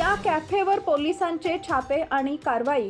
त्या कॅफेवर पोलिसांचे छापे आणि कारवाई.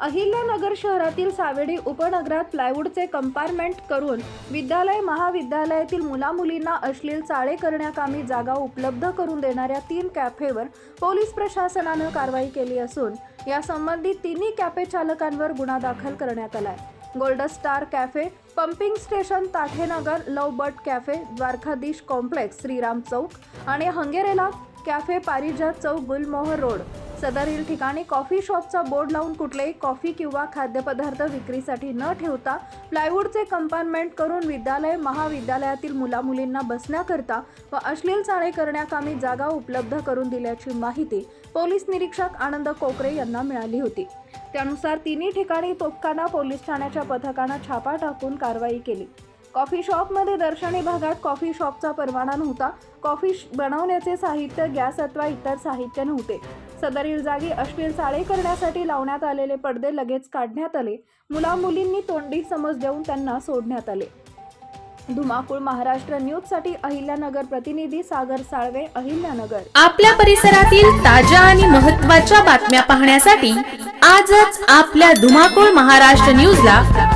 अहिल्यानगर शहरातील सावेडी उपनगरात प्लायवूडचे कंपार्टमेंट करून विद्यालय महाविद्यालयातील मुलामुलींना अश्लील चाळे करण्याकामी जागा उपलब्ध करून देणाऱ्या तीन कॅफेवर पोलीस प्रशासनानं कारवाई केली असून यासंबंधी तिन्ही कॅफे चालकांवर गुन्हा दाखल करण्यात आलाय. Gold star cafe pumping station Tathenagar love but cafe Dwarkadhish complex Shriram Chowk आणि हंगेरेला कॅफे पारिजात चौक गुलमोहर रोड. सदरील ठिकाणी कॉफी शॉपचा बोर्ड लावून कुठलेही कॉफी किंवा खाद्यपदार्थ विक्रीसाठी न ठेवता प्लायवूडचे कंपार्टमेंट करून विद्यालय महाविद्यालयातील मुलामुलींना बसण्याकरता व अश्लील चाळे करण्याकामी जागा उपलब्ध करून दिल्याची माहिती पोलीस निरीक्षक आनंद कोकरे यांना मिळाली होती. त्यानुसार तिन्ही ठिकाणी तोफखाना पोलीस ठाण्याच्या पथकानं छापा टाकून कारवाई केली. कॉफी शॉपमध्ये दर्शनी भागात कॉफी शॉपचा परवाना नव्हता. कॉफी श- बनवण्याचे साहित्य गॅस अथवा इतर साहित्य नव्हते. सदरील जागी अश्लील चाळे करण्यासाठी लावण्यात आलेले पडदे लगेच काढण्यात आले. मुलामुलींनी तोंडी समज देऊन त्यांना सोडण्यात आले. धुमाकूळ महाराष्ट्र न्यूजसाठी अहिल्यानगर प्रतिनिधी सागर साळवे अहिल्यानगर. आपल्या परिसरातील ताज्या आणि महत्त्वाच्या बातम्या पाहण्यासाठी आजच आपल्या धुमाकूळ महाराष्ट्र न्यूजला